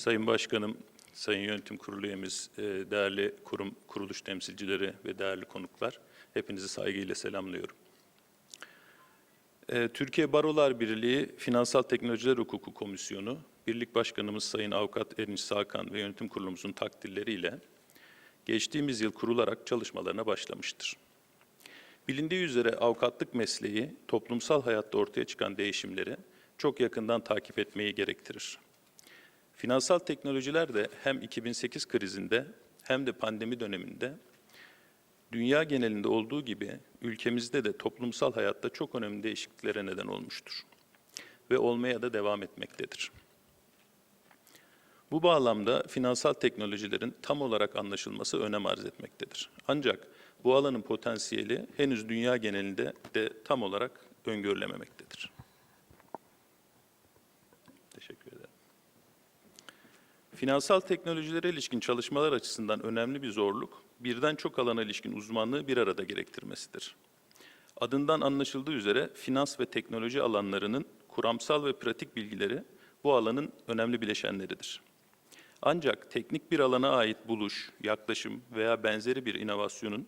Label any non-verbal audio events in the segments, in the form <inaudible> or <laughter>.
Sayın Başkanım, Sayın Yönetim Kurulu üyemiz, e, değerli kurum kuruluş temsilcileri ve değerli konuklar, hepinizi saygıyla selamlıyorum. E, Türkiye Barolar Birliği Finansal Teknolojiler Hukuku Komisyonu, Birlik Başkanımız Sayın Avukat Erinç Sakan ve Yönetim Kurulumuzun takdirleriyle geçtiğimiz yıl kurularak çalışmalarına başlamıştır. Bilindiği üzere avukatlık mesleği toplumsal hayatta ortaya çıkan değişimleri çok yakından takip etmeyi gerektirir. Finansal teknolojiler de hem 2008 krizinde hem de pandemi döneminde dünya genelinde olduğu gibi ülkemizde de toplumsal hayatta çok önemli değişikliklere neden olmuştur ve olmaya da devam etmektedir. Bu bağlamda finansal teknolojilerin tam olarak anlaşılması önem arz etmektedir. Ancak bu alanın potansiyeli henüz dünya genelinde de tam olarak öngörülememektedir. Teşekkür ederim. Finansal teknolojilere ilişkin çalışmalar açısından önemli bir zorluk, birden çok alana ilişkin uzmanlığı bir arada gerektirmesidir. Adından anlaşıldığı üzere finans ve teknoloji alanlarının kuramsal ve pratik bilgileri bu alanın önemli bileşenleridir. Ancak teknik bir alana ait buluş, yaklaşım veya benzeri bir inovasyonun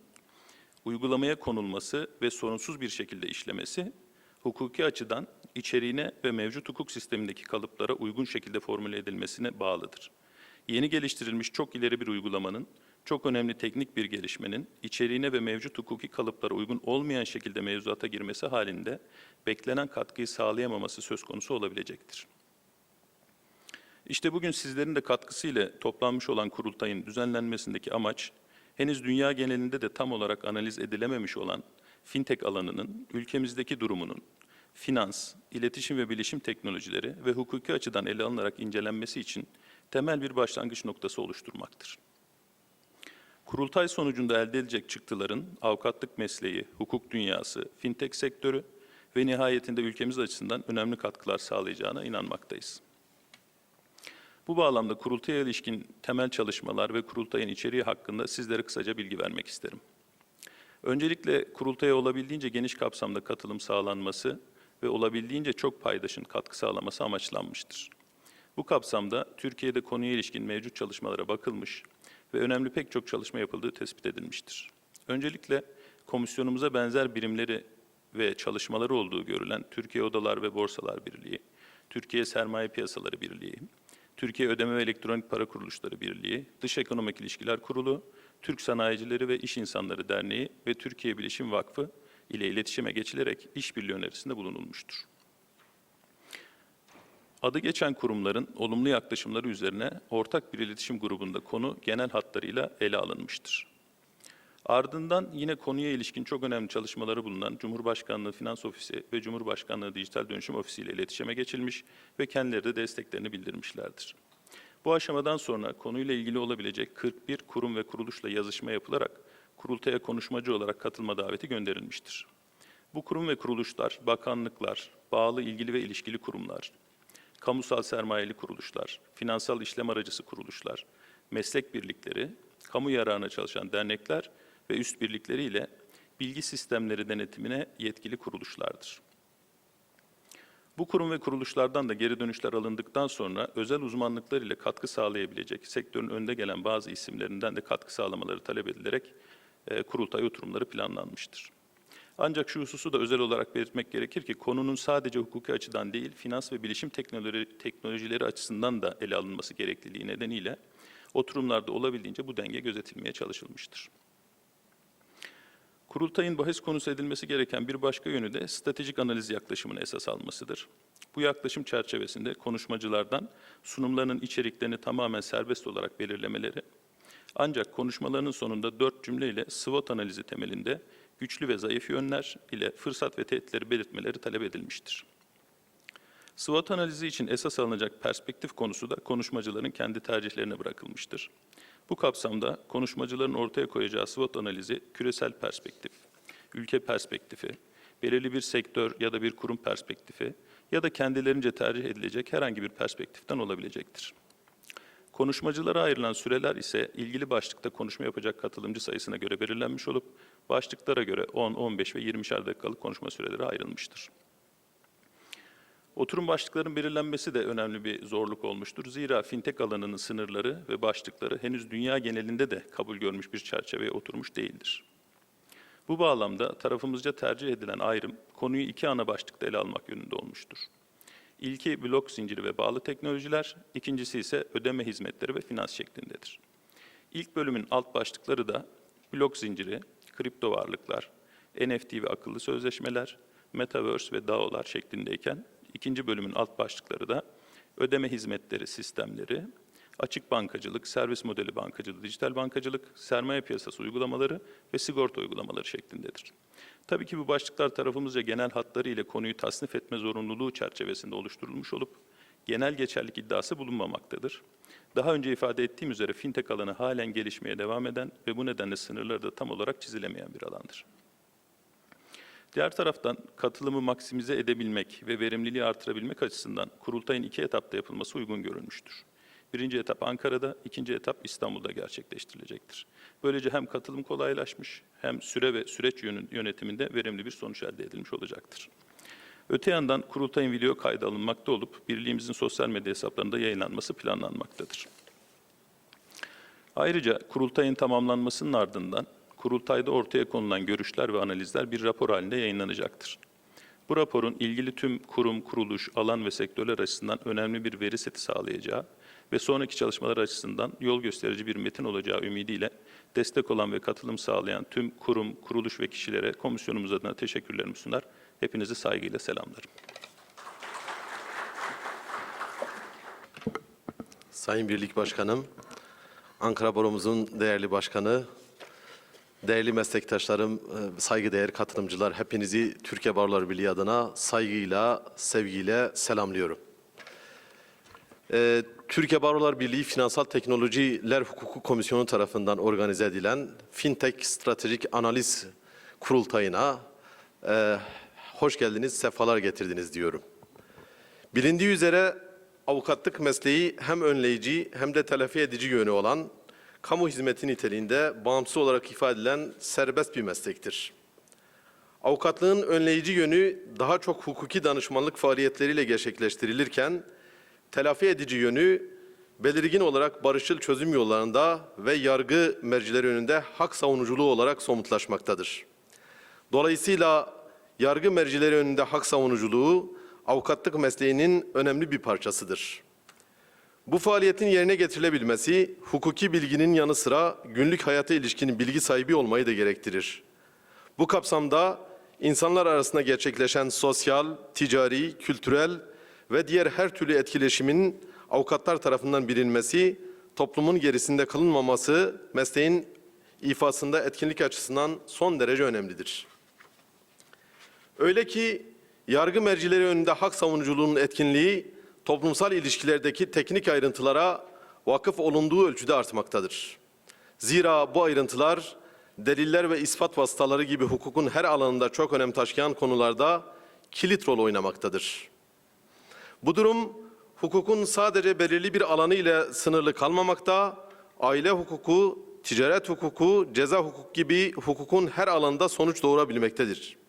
uygulamaya konulması ve sorunsuz bir şekilde işlemesi, hukuki açıdan içeriğine ve mevcut hukuk sistemindeki kalıplara uygun şekilde formüle edilmesine bağlıdır. Yeni geliştirilmiş çok ileri bir uygulamanın, çok önemli teknik bir gelişmenin, içeriğine ve mevcut hukuki kalıplara uygun olmayan şekilde mevzuata girmesi halinde beklenen katkıyı sağlayamaması söz konusu olabilecektir. İşte bugün sizlerin de katkısıyla toplanmış olan kurultayın düzenlenmesindeki amaç, henüz dünya genelinde de tam olarak analiz edilememiş olan fintech alanının ülkemizdeki durumunun, finans, iletişim ve bilişim teknolojileri ve hukuki açıdan ele alınarak incelenmesi için temel bir başlangıç noktası oluşturmaktır. Kurultay sonucunda elde edilecek çıktıların avukatlık mesleği, hukuk dünyası, fintech sektörü ve nihayetinde ülkemiz açısından önemli katkılar sağlayacağına inanmaktayız. Bu bağlamda kurultaya ilişkin temel çalışmalar ve kurultayın içeriği hakkında sizlere kısaca bilgi vermek isterim. Öncelikle kurultaya olabildiğince geniş kapsamda katılım sağlanması ve olabildiğince çok paydaşın katkı sağlaması amaçlanmıştır. Bu kapsamda Türkiye'de konuya ilişkin mevcut çalışmalara bakılmış ve önemli pek çok çalışma yapıldığı tespit edilmiştir. Öncelikle komisyonumuza benzer birimleri ve çalışmaları olduğu görülen Türkiye Odalar ve Borsalar Birliği, Türkiye Sermaye Piyasaları Birliği, Türkiye Ödeme ve Elektronik Para Kuruluşları Birliği, Dış Ekonomik İlişkiler Kurulu, Türk Sanayicileri ve İş İnsanları Derneği ve Türkiye Bilişim Vakfı ile iletişime geçilerek işbirliği önerisinde bulunulmuştur. Adı geçen kurumların olumlu yaklaşımları üzerine ortak bir iletişim grubunda konu genel hatlarıyla ele alınmıştır. Ardından yine konuya ilişkin çok önemli çalışmaları bulunan Cumhurbaşkanlığı Finans Ofisi ve Cumhurbaşkanlığı Dijital Dönüşüm Ofisi ile iletişime geçilmiş ve kendileri de desteklerini bildirmişlerdir. Bu aşamadan sonra konuyla ilgili olabilecek 41 kurum ve kuruluşla yazışma yapılarak kurultaya konuşmacı olarak katılma daveti gönderilmiştir. Bu kurum ve kuruluşlar, bakanlıklar, bağlı ilgili ve ilişkili kurumlar, kamusal sermayeli kuruluşlar, finansal işlem aracısı kuruluşlar, meslek birlikleri, kamu yararına çalışan dernekler ve üst birlikleriyle bilgi sistemleri denetimine yetkili kuruluşlardır. Bu kurum ve kuruluşlardan da geri dönüşler alındıktan sonra özel uzmanlıklar ile katkı sağlayabilecek sektörün önde gelen bazı isimlerinden de katkı sağlamaları talep edilerek e, kurultay oturumları planlanmıştır. Ancak şu hususu da özel olarak belirtmek gerekir ki konunun sadece hukuki açıdan değil, finans ve bilişim teknoloji, teknolojileri açısından da ele alınması gerekliliği nedeniyle oturumlarda olabildiğince bu denge gözetilmeye çalışılmıştır. Kurultayın bahis konusu edilmesi gereken bir başka yönü de stratejik analiz yaklaşımını esas almasıdır. Bu yaklaşım çerçevesinde konuşmacılardan sunumlarının içeriklerini tamamen serbest olarak belirlemeleri, ancak konuşmalarının sonunda dört cümleyle SWOT analizi temelinde güçlü ve zayıf yönler ile fırsat ve tehditleri belirtmeleri talep edilmiştir. SWOT analizi için esas alınacak perspektif konusu da konuşmacıların kendi tercihlerine bırakılmıştır. Bu kapsamda konuşmacıların ortaya koyacağı SWOT analizi küresel perspektif, ülke perspektifi, belirli bir sektör ya da bir kurum perspektifi ya da kendilerince tercih edilecek herhangi bir perspektiften olabilecektir. Konuşmacılara ayrılan süreler ise ilgili başlıkta konuşma yapacak katılımcı sayısına göre belirlenmiş olup başlıklara göre 10, 15 ve 20'şer dakikalık konuşma süreleri ayrılmıştır. Oturum başlıklarının belirlenmesi de önemli bir zorluk olmuştur. Zira fintech alanının sınırları ve başlıkları henüz dünya genelinde de kabul görmüş bir çerçeveye oturmuş değildir. Bu bağlamda tarafımızca tercih edilen ayrım konuyu iki ana başlıkta ele almak yönünde olmuştur. İlki blok zinciri ve bağlı teknolojiler, ikincisi ise ödeme hizmetleri ve finans şeklindedir. İlk bölümün alt başlıkları da blok zinciri, kripto varlıklar, NFT ve akıllı sözleşmeler, metaverse ve DAO'lar şeklindeyken ikinci bölümün alt başlıkları da ödeme hizmetleri sistemleri, açık bankacılık, servis modeli bankacılığı, dijital bankacılık, sermaye piyasası uygulamaları ve sigorta uygulamaları şeklindedir. Tabii ki bu başlıklar tarafımızca genel hatları ile konuyu tasnif etme zorunluluğu çerçevesinde oluşturulmuş olup genel geçerlik iddiası bulunmamaktadır. Daha önce ifade ettiğim üzere fintech alanı halen gelişmeye devam eden ve bu nedenle sınırları da tam olarak çizilemeyen bir alandır. Diğer taraftan katılımı maksimize edebilmek ve verimliliği artırabilmek açısından kurultayın iki etapta yapılması uygun görülmüştür. Birinci etap Ankara'da, ikinci etap İstanbul'da gerçekleştirilecektir. Böylece hem katılım kolaylaşmış hem süre ve süreç yönetiminde verimli bir sonuç elde edilmiş olacaktır. Öte yandan kurultayın video kaydı alınmakta olup birliğimizin sosyal medya hesaplarında yayınlanması planlanmaktadır. Ayrıca kurultayın tamamlanmasının ardından kurultayda ortaya konulan görüşler ve analizler bir rapor halinde yayınlanacaktır. Bu raporun ilgili tüm kurum, kuruluş, alan ve sektörler açısından önemli bir veri seti sağlayacağı ve sonraki çalışmalar açısından yol gösterici bir metin olacağı ümidiyle destek olan ve katılım sağlayan tüm kurum, kuruluş ve kişilere komisyonumuz adına teşekkürlerimi sunar. Hepinizi saygıyla selamlarım. Sayın Birlik Başkanım, Ankara Baromuzun değerli başkanı, değerli meslektaşlarım, e, saygıdeğer katılımcılar, hepinizi Türkiye Barolar Birliği adına saygıyla, sevgiyle selamlıyorum. Ee, Türkiye Barolar Birliği Finansal Teknolojiler Hukuku Komisyonu tarafından organize edilen Fintech Stratejik Analiz Kurultayı'na e, hoş geldiniz, sefalar getirdiniz diyorum. Bilindiği üzere avukatlık mesleği hem önleyici hem de telafi edici yönü olan, kamu hizmeti niteliğinde bağımsız olarak ifade edilen serbest bir meslektir. Avukatlığın önleyici yönü daha çok hukuki danışmanlık faaliyetleriyle gerçekleştirilirken, telafi edici yönü belirgin olarak barışçıl çözüm yollarında ve yargı mercileri önünde hak savunuculuğu olarak somutlaşmaktadır. Dolayısıyla yargı mercileri önünde hak savunuculuğu avukatlık mesleğinin önemli bir parçasıdır. Bu faaliyetin yerine getirilebilmesi hukuki bilginin yanı sıra günlük hayata ilişkin bilgi sahibi olmayı da gerektirir. Bu kapsamda insanlar arasında gerçekleşen sosyal, ticari, kültürel ve diğer her türlü etkileşimin avukatlar tarafından bilinmesi, toplumun gerisinde kalınmaması mesleğin ifasında etkinlik açısından son derece önemlidir. Öyle ki yargı mercileri önünde hak savunuculuğunun etkinliği toplumsal ilişkilerdeki teknik ayrıntılara vakıf olunduğu ölçüde artmaktadır. Zira bu ayrıntılar deliller ve ispat vasıtaları gibi hukukun her alanında çok önem taşıyan konularda kilit rol oynamaktadır. Bu durum hukukun sadece belirli bir alanı ile sınırlı kalmamakta, aile hukuku, ticaret hukuku, ceza hukuku gibi hukukun her alanında sonuç doğurabilmektedir.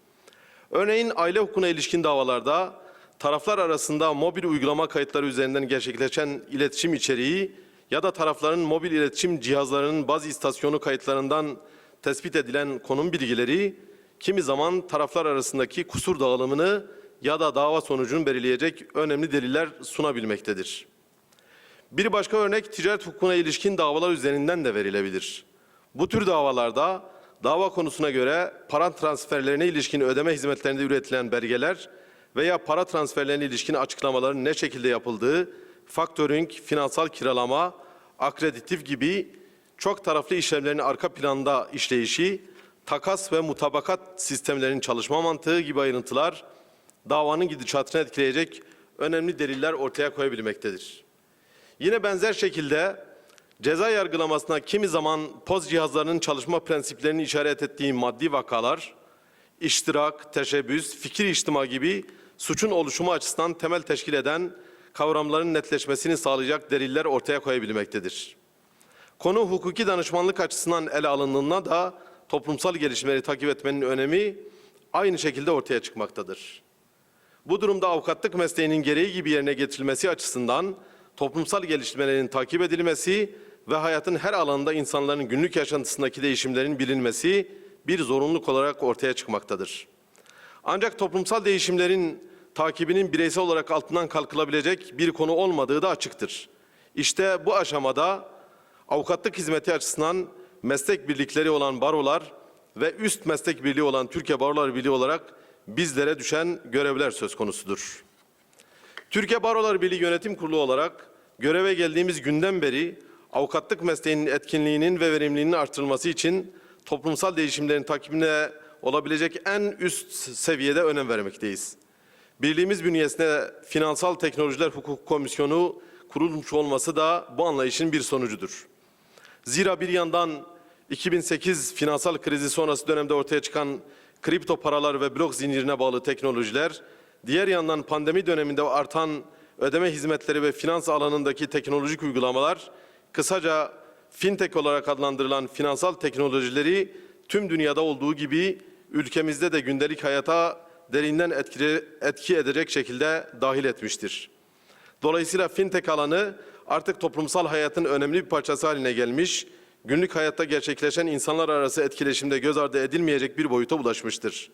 Örneğin aile hukukuna ilişkin davalarda taraflar arasında mobil uygulama kayıtları üzerinden gerçekleşen iletişim içeriği ya da tarafların mobil iletişim cihazlarının baz istasyonu kayıtlarından tespit edilen konum bilgileri kimi zaman taraflar arasındaki kusur dağılımını ya da dava sonucunu belirleyecek önemli deliller sunabilmektedir. Bir başka örnek ticaret hukukuna ilişkin davalar üzerinden de verilebilir. Bu tür davalarda dava konusuna göre para transferlerine ilişkin ödeme hizmetlerinde üretilen belgeler veya para transferlerine ilişkin açıklamaların ne şekilde yapıldığı, faktörünk, finansal kiralama, akreditif gibi çok taraflı işlemlerin arka planda işleyişi, takas ve mutabakat sistemlerinin çalışma mantığı gibi ayrıntılar davanın gidişatını etkileyecek önemli deliller ortaya koyabilmektedir. Yine benzer şekilde ceza yargılamasına kimi zaman poz cihazlarının çalışma prensiplerini işaret ettiği maddi vakalar, iştirak, teşebbüs, fikir içtima gibi suçun oluşumu açısından temel teşkil eden kavramların netleşmesini sağlayacak deliller ortaya koyabilmektedir. Konu hukuki danışmanlık açısından ele alındığında da toplumsal gelişmeleri takip etmenin önemi aynı şekilde ortaya çıkmaktadır. Bu durumda avukatlık mesleğinin gereği gibi yerine getirilmesi açısından toplumsal gelişmelerin takip edilmesi ve hayatın her alanında insanların günlük yaşantısındaki değişimlerin bilinmesi bir zorunluluk olarak ortaya çıkmaktadır. Ancak toplumsal değişimlerin takibinin bireysel olarak altından kalkılabilecek bir konu olmadığı da açıktır. İşte bu aşamada avukatlık hizmeti açısından meslek birlikleri olan barolar ve üst meslek birliği olan Türkiye Barolar Birliği olarak bizlere düşen görevler söz konusudur. Türkiye Barolar Birliği Yönetim Kurulu olarak göreve geldiğimiz günden beri avukatlık mesleğinin etkinliğinin ve verimliliğinin artırılması için toplumsal değişimlerin takibine olabilecek en üst seviyede önem vermekteyiz. Birliğimiz bünyesinde Finansal Teknolojiler Hukuk Komisyonu kurulmuş olması da bu anlayışın bir sonucudur. Zira bir yandan 2008 finansal krizi sonrası dönemde ortaya çıkan kripto paralar ve blok zincirine bağlı teknolojiler, diğer yandan pandemi döneminde artan ödeme hizmetleri ve finans alanındaki teknolojik uygulamalar, kısaca fintech olarak adlandırılan finansal teknolojileri tüm dünyada olduğu gibi ülkemizde de gündelik hayata derinden etkili, etki edecek şekilde dahil etmiştir. Dolayısıyla fintech alanı artık toplumsal hayatın önemli bir parçası haline gelmiş, günlük hayatta gerçekleşen insanlar arası etkileşimde göz ardı edilmeyecek bir boyuta ulaşmıştır.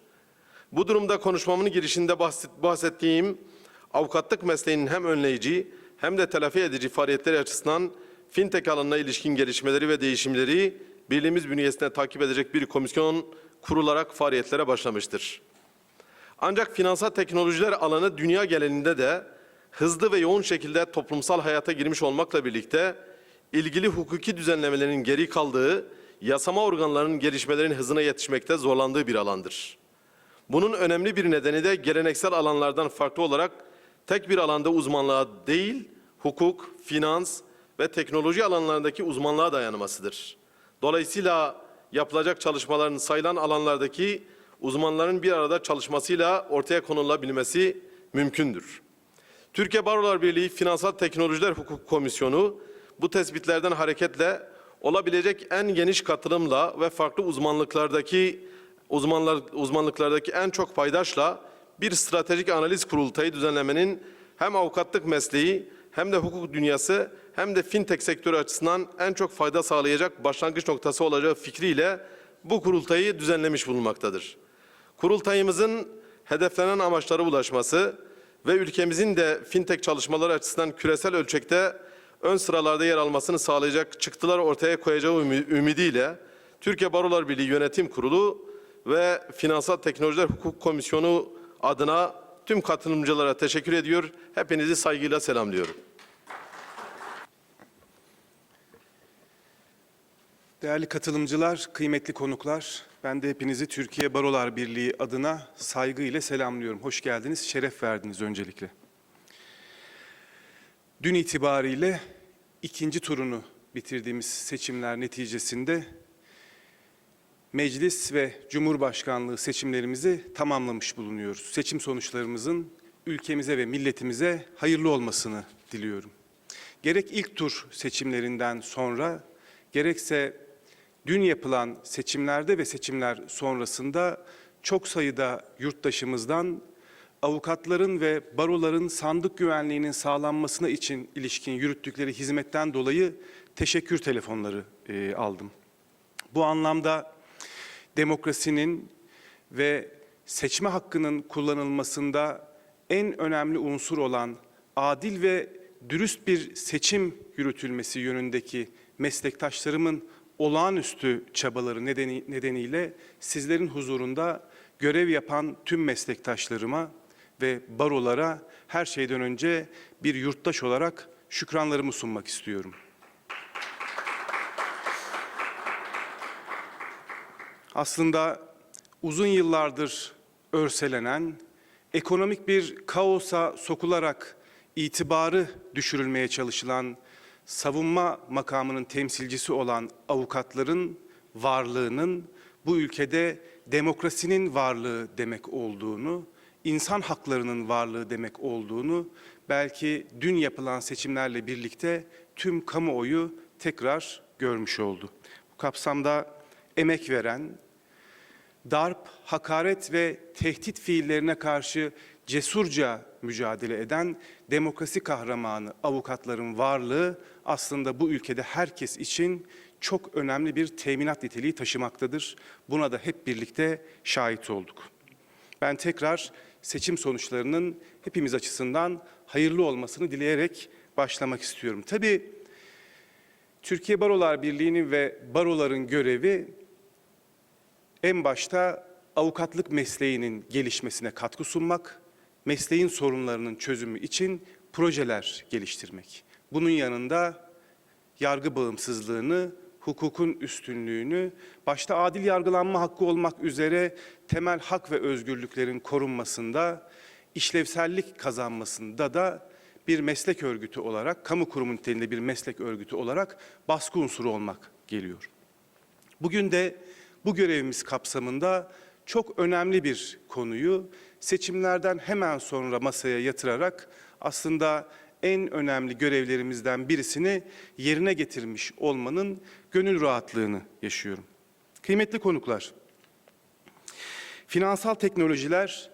Bu durumda konuşmamın girişinde bahset- bahsettiğim avukatlık mesleğinin hem önleyici hem de telafi edici faaliyetleri açısından fintech alanına ilişkin gelişmeleri ve değişimleri birliğimiz bünyesinde takip edecek bir komisyon kurularak faaliyetlere başlamıştır. Ancak finansal teknolojiler alanı dünya genelinde de hızlı ve yoğun şekilde toplumsal hayata girmiş olmakla birlikte ilgili hukuki düzenlemelerin geri kaldığı, yasama organlarının gelişmelerin hızına yetişmekte zorlandığı bir alandır. Bunun önemli bir nedeni de geleneksel alanlardan farklı olarak tek bir alanda uzmanlığa değil, hukuk, finans ve teknoloji alanlarındaki uzmanlığa dayanmasıdır. Dolayısıyla yapılacak çalışmaların sayılan alanlardaki uzmanların bir arada çalışmasıyla ortaya konulabilmesi mümkündür. Türkiye Barolar Birliği Finansal Teknolojiler Hukuk Komisyonu bu tespitlerden hareketle olabilecek en geniş katılımla ve farklı uzmanlıklardaki uzmanlar uzmanlıklardaki en çok paydaşla bir stratejik analiz kurultayı düzenlemenin hem avukatlık mesleği hem de hukuk dünyası hem de fintech sektörü açısından en çok fayda sağlayacak başlangıç noktası olacağı fikriyle bu kurultayı düzenlemiş bulunmaktadır. Kurultayımızın hedeflenen amaçlara ulaşması ve ülkemizin de fintech çalışmaları açısından küresel ölçekte ön sıralarda yer almasını sağlayacak çıktılar ortaya koyacağı ümidiyle Türkiye Barolar Birliği Yönetim Kurulu ve Finansal Teknolojiler Hukuk Komisyonu adına tüm katılımcılara teşekkür ediyor. Hepinizi saygıyla selamlıyorum. Değerli katılımcılar, kıymetli konuklar, ben de hepinizi Türkiye Barolar Birliği adına saygıyla selamlıyorum. Hoş geldiniz, şeref verdiniz öncelikle. Dün itibariyle ikinci turunu bitirdiğimiz seçimler neticesinde meclis ve cumhurbaşkanlığı seçimlerimizi tamamlamış bulunuyoruz. Seçim sonuçlarımızın ülkemize ve milletimize hayırlı olmasını diliyorum. Gerek ilk tur seçimlerinden sonra gerekse dün yapılan seçimlerde ve seçimler sonrasında çok sayıda yurttaşımızdan avukatların ve baroların sandık güvenliğinin sağlanmasına için ilişkin yürüttükleri hizmetten dolayı teşekkür telefonları e, aldım. Bu anlamda demokrasinin ve seçme hakkının kullanılmasında en önemli unsur olan adil ve dürüst bir seçim yürütülmesi yönündeki meslektaşlarımın olağanüstü çabaları nedeni, nedeniyle sizlerin huzurunda görev yapan tüm meslektaşlarıma ve barolara her şeyden önce bir yurttaş olarak şükranlarımı sunmak istiyorum. aslında uzun yıllardır örselenen, ekonomik bir kaosa sokularak itibarı düşürülmeye çalışılan savunma makamının temsilcisi olan avukatların varlığının bu ülkede demokrasinin varlığı demek olduğunu, insan haklarının varlığı demek olduğunu belki dün yapılan seçimlerle birlikte tüm kamuoyu tekrar görmüş oldu. Bu kapsamda emek veren, darp, hakaret ve tehdit fiillerine karşı cesurca mücadele eden demokrasi kahramanı avukatların varlığı aslında bu ülkede herkes için çok önemli bir teminat niteliği taşımaktadır. Buna da hep birlikte şahit olduk. Ben tekrar seçim sonuçlarının hepimiz açısından hayırlı olmasını dileyerek başlamak istiyorum. Tabii Türkiye Barolar Birliği'nin ve baroların görevi en başta avukatlık mesleğinin gelişmesine katkı sunmak, mesleğin sorunlarının çözümü için projeler geliştirmek. Bunun yanında yargı bağımsızlığını, hukukun üstünlüğünü, başta adil yargılanma hakkı olmak üzere temel hak ve özgürlüklerin korunmasında, işlevsellik kazanmasında da bir meslek örgütü olarak, kamu kurumu niteliğinde bir meslek örgütü olarak baskı unsuru olmak geliyor. Bugün de bu görevimiz kapsamında çok önemli bir konuyu seçimlerden hemen sonra masaya yatırarak aslında en önemli görevlerimizden birisini yerine getirmiş olmanın gönül rahatlığını yaşıyorum. Kıymetli konuklar, finansal teknolojiler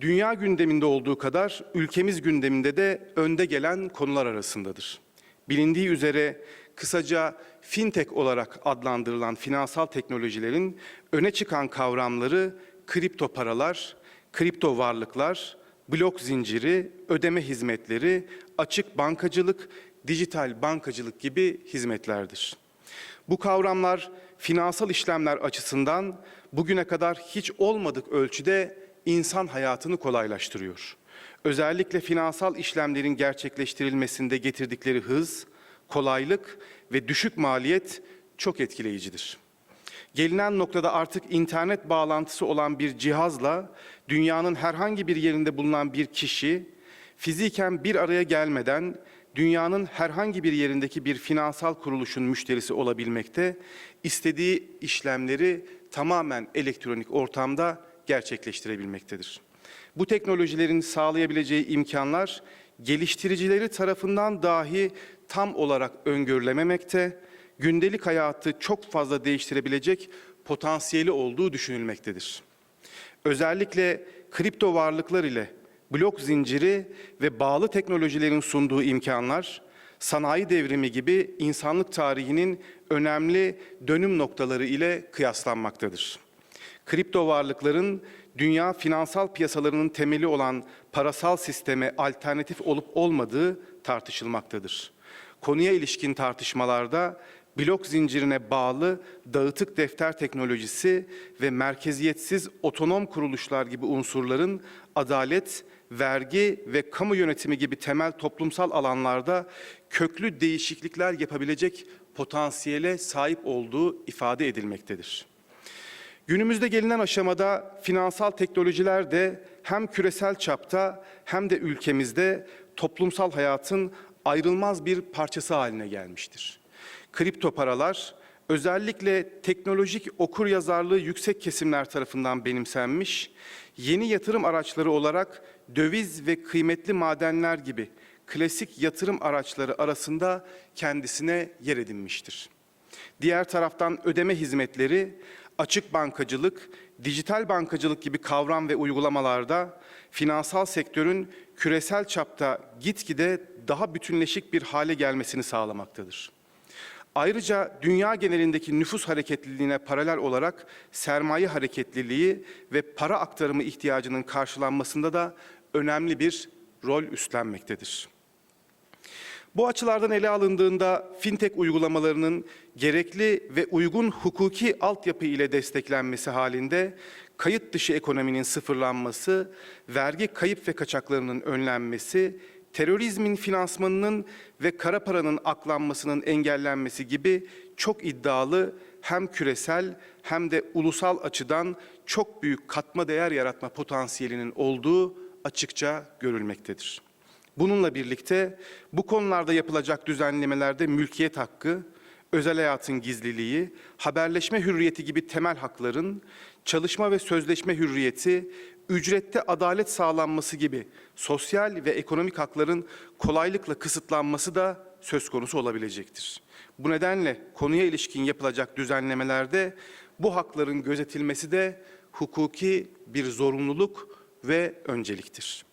dünya gündeminde olduğu kadar ülkemiz gündeminde de önde gelen konular arasındadır. Bilindiği üzere kısaca fintech olarak adlandırılan finansal teknolojilerin öne çıkan kavramları kripto paralar, kripto varlıklar, blok zinciri, ödeme hizmetleri, açık bankacılık, dijital bankacılık gibi hizmetlerdir. Bu kavramlar finansal işlemler açısından bugüne kadar hiç olmadık ölçüde insan hayatını kolaylaştırıyor. Özellikle finansal işlemlerin gerçekleştirilmesinde getirdikleri hız, kolaylık ve düşük maliyet çok etkileyicidir. Gelinen noktada artık internet bağlantısı olan bir cihazla dünyanın herhangi bir yerinde bulunan bir kişi fiziken bir araya gelmeden dünyanın herhangi bir yerindeki bir finansal kuruluşun müşterisi olabilmekte, istediği işlemleri tamamen elektronik ortamda gerçekleştirebilmektedir. Bu teknolojilerin sağlayabileceği imkanlar geliştiricileri tarafından dahi tam olarak öngörülememekte, gündelik hayatı çok fazla değiştirebilecek potansiyeli olduğu düşünülmektedir. Özellikle kripto varlıklar ile blok zinciri ve bağlı teknolojilerin sunduğu imkanlar, sanayi devrimi gibi insanlık tarihinin önemli dönüm noktaları ile kıyaslanmaktadır. Kripto varlıkların dünya finansal piyasalarının temeli olan parasal sisteme alternatif olup olmadığı tartışılmaktadır. Konuya ilişkin tartışmalarda blok zincirine bağlı dağıtık defter teknolojisi ve merkeziyetsiz otonom kuruluşlar gibi unsurların adalet, vergi ve kamu yönetimi gibi temel toplumsal alanlarda köklü değişiklikler yapabilecek potansiyele sahip olduğu ifade edilmektedir. Günümüzde gelinen aşamada finansal teknolojiler de hem küresel çapta hem de ülkemizde toplumsal hayatın ayrılmaz bir parçası haline gelmiştir. Kripto paralar özellikle teknolojik okur yazarlığı yüksek kesimler tarafından benimsenmiş, yeni yatırım araçları olarak döviz ve kıymetli madenler gibi klasik yatırım araçları arasında kendisine yer edinmiştir. Diğer taraftan ödeme hizmetleri, açık bankacılık, dijital bankacılık gibi kavram ve uygulamalarda finansal sektörün küresel çapta gitgide daha bütünleşik bir hale gelmesini sağlamaktadır. Ayrıca dünya genelindeki nüfus hareketliliğine paralel olarak sermaye hareketliliği ve para aktarımı ihtiyacının karşılanmasında da önemli bir rol üstlenmektedir. Bu açılardan ele alındığında fintech uygulamalarının gerekli ve uygun hukuki altyapı ile desteklenmesi halinde kayıt dışı ekonominin sıfırlanması, vergi kayıp ve kaçaklarının önlenmesi, terörizmin finansmanının ve kara paranın aklanmasının engellenmesi gibi çok iddialı hem küresel hem de ulusal açıdan çok büyük katma değer yaratma potansiyelinin olduğu açıkça görülmektedir. Bununla birlikte bu konularda yapılacak düzenlemelerde mülkiyet hakkı, özel hayatın gizliliği, haberleşme hürriyeti gibi temel hakların, çalışma ve sözleşme hürriyeti, ücrette adalet sağlanması gibi sosyal ve ekonomik hakların kolaylıkla kısıtlanması da söz konusu olabilecektir. Bu nedenle konuya ilişkin yapılacak düzenlemelerde bu hakların gözetilmesi de hukuki bir zorunluluk ve önceliktir.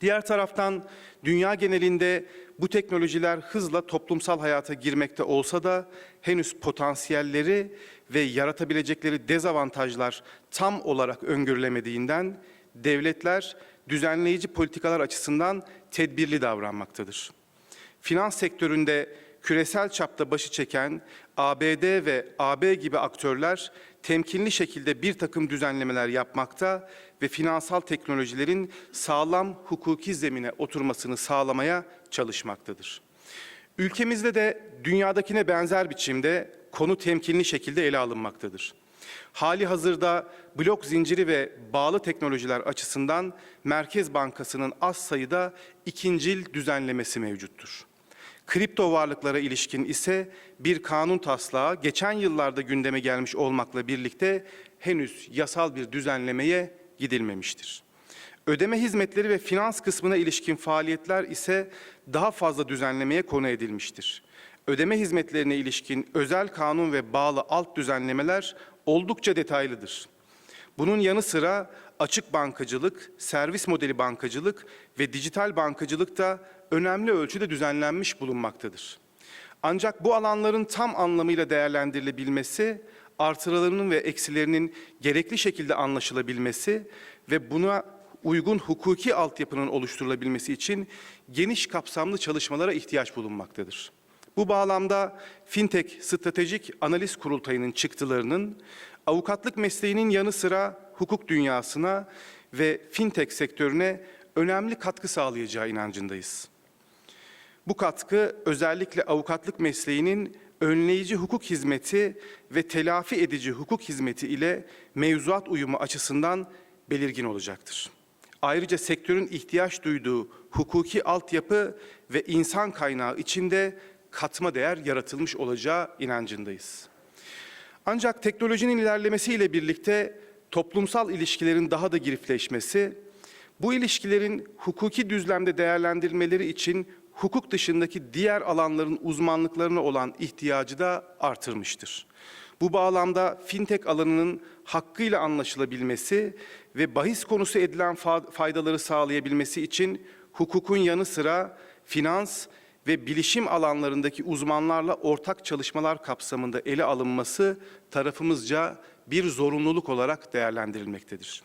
Diğer taraftan dünya genelinde bu teknolojiler hızla toplumsal hayata girmekte olsa da henüz potansiyelleri ve yaratabilecekleri dezavantajlar tam olarak öngörülemediğinden devletler düzenleyici politikalar açısından tedbirli davranmaktadır. Finans sektöründe küresel çapta başı çeken ABD ve AB gibi aktörler temkinli şekilde bir takım düzenlemeler yapmakta ve finansal teknolojilerin sağlam hukuki zemine oturmasını sağlamaya çalışmaktadır. Ülkemizde de dünyadakine benzer biçimde konu temkinli şekilde ele alınmaktadır. Hali hazırda blok zinciri ve bağlı teknolojiler açısından Merkez Bankası'nın az sayıda ikincil düzenlemesi mevcuttur. Kripto varlıklara ilişkin ise bir kanun taslağı geçen yıllarda gündeme gelmiş olmakla birlikte henüz yasal bir düzenlemeye gidilmemiştir. Ödeme hizmetleri ve finans kısmına ilişkin faaliyetler ise daha fazla düzenlemeye konu edilmiştir. Ödeme hizmetlerine ilişkin özel kanun ve bağlı alt düzenlemeler oldukça detaylıdır. Bunun yanı sıra açık bankacılık, servis modeli bankacılık ve dijital bankacılık da önemli ölçüde düzenlenmiş bulunmaktadır. Ancak bu alanların tam anlamıyla değerlendirilebilmesi, artılarının ve eksilerinin gerekli şekilde anlaşılabilmesi ve buna uygun hukuki altyapının oluşturulabilmesi için geniş kapsamlı çalışmalara ihtiyaç bulunmaktadır. Bu bağlamda Fintech Stratejik Analiz Kurultayı'nın çıktılarının avukatlık mesleğinin yanı sıra hukuk dünyasına ve fintech sektörüne önemli katkı sağlayacağı inancındayız. Bu katkı özellikle avukatlık mesleğinin önleyici hukuk hizmeti ve telafi edici hukuk hizmeti ile mevzuat uyumu açısından belirgin olacaktır. Ayrıca sektörün ihtiyaç duyduğu hukuki altyapı ve insan kaynağı içinde katma değer yaratılmış olacağı inancındayız. Ancak teknolojinin ilerlemesiyle birlikte toplumsal ilişkilerin daha da girifleşmesi, bu ilişkilerin hukuki düzlemde değerlendirilmeleri için hukuk dışındaki diğer alanların uzmanlıklarına olan ihtiyacı da artırmıştır. Bu bağlamda fintech alanının hakkıyla anlaşılabilmesi ve bahis konusu edilen fa- faydaları sağlayabilmesi için hukukun yanı sıra finans ve bilişim alanlarındaki uzmanlarla ortak çalışmalar kapsamında ele alınması tarafımızca bir zorunluluk olarak değerlendirilmektedir.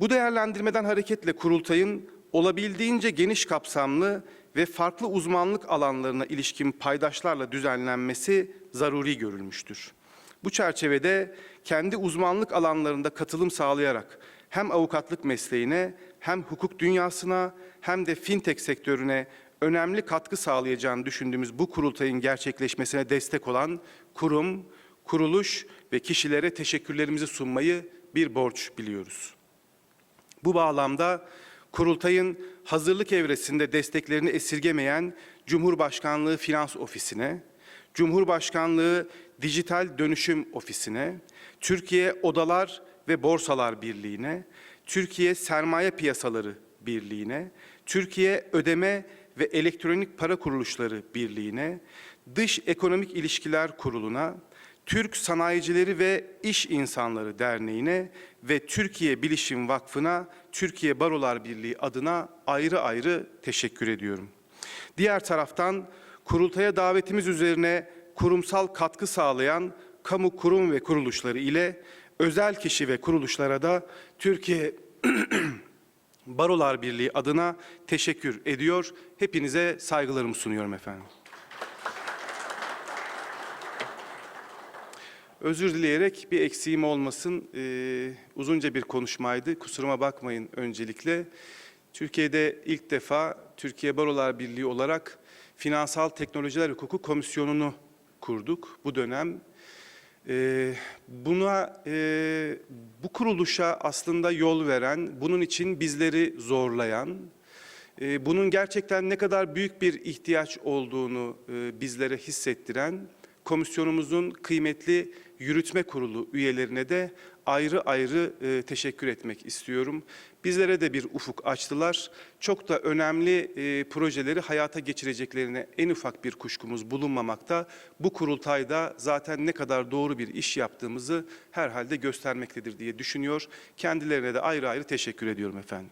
Bu değerlendirmeden hareketle kurultayın olabildiğince geniş kapsamlı ve farklı uzmanlık alanlarına ilişkin paydaşlarla düzenlenmesi zaruri görülmüştür. Bu çerçevede kendi uzmanlık alanlarında katılım sağlayarak hem avukatlık mesleğine hem hukuk dünyasına hem de fintech sektörüne önemli katkı sağlayacağını düşündüğümüz bu kurultayın gerçekleşmesine destek olan kurum, kuruluş ve kişilere teşekkürlerimizi sunmayı bir borç biliyoruz. Bu bağlamda kurultayın hazırlık evresinde desteklerini esirgemeyen Cumhurbaşkanlığı Finans Ofisi'ne, Cumhurbaşkanlığı Dijital Dönüşüm Ofisi'ne, Türkiye Odalar ve Borsalar Birliği'ne, Türkiye Sermaye Piyasaları Birliği'ne, Türkiye Ödeme ve Elektronik Para Kuruluşları Birliği'ne, Dış Ekonomik İlişkiler Kurulu'na, Türk Sanayicileri ve İş İnsanları Derneği'ne ve Türkiye Bilişim Vakfı'na Türkiye Barolar Birliği adına ayrı ayrı teşekkür ediyorum. Diğer taraftan kurultaya davetimiz üzerine kurumsal katkı sağlayan kamu kurum ve kuruluşları ile özel kişi ve kuruluşlara da Türkiye <clears throat> Barolar Birliği adına teşekkür ediyor. Hepinize saygılarımı sunuyorum efendim. Özür dileyerek bir eksiğim olmasın. Ee, uzunca bir konuşmaydı. Kusuruma bakmayın öncelikle. Türkiye'de ilk defa Türkiye Barolar Birliği olarak Finansal Teknolojiler Hukuku Komisyonu'nu kurduk bu dönem. Ee, buna e, bu kuruluşa aslında yol veren, bunun için bizleri zorlayan, e, bunun gerçekten ne kadar büyük bir ihtiyaç olduğunu e, bizlere hissettiren komisyonumuzun kıymetli yürütme kurulu üyelerine de ayrı ayrı e, teşekkür etmek istiyorum. Bizlere de bir ufuk açtılar. Çok da önemli e, projeleri hayata geçireceklerine en ufak bir kuşkumuz bulunmamakta. Bu kurultayda zaten ne kadar doğru bir iş yaptığımızı herhalde göstermektedir diye düşünüyor. Kendilerine de ayrı ayrı teşekkür ediyorum efendim.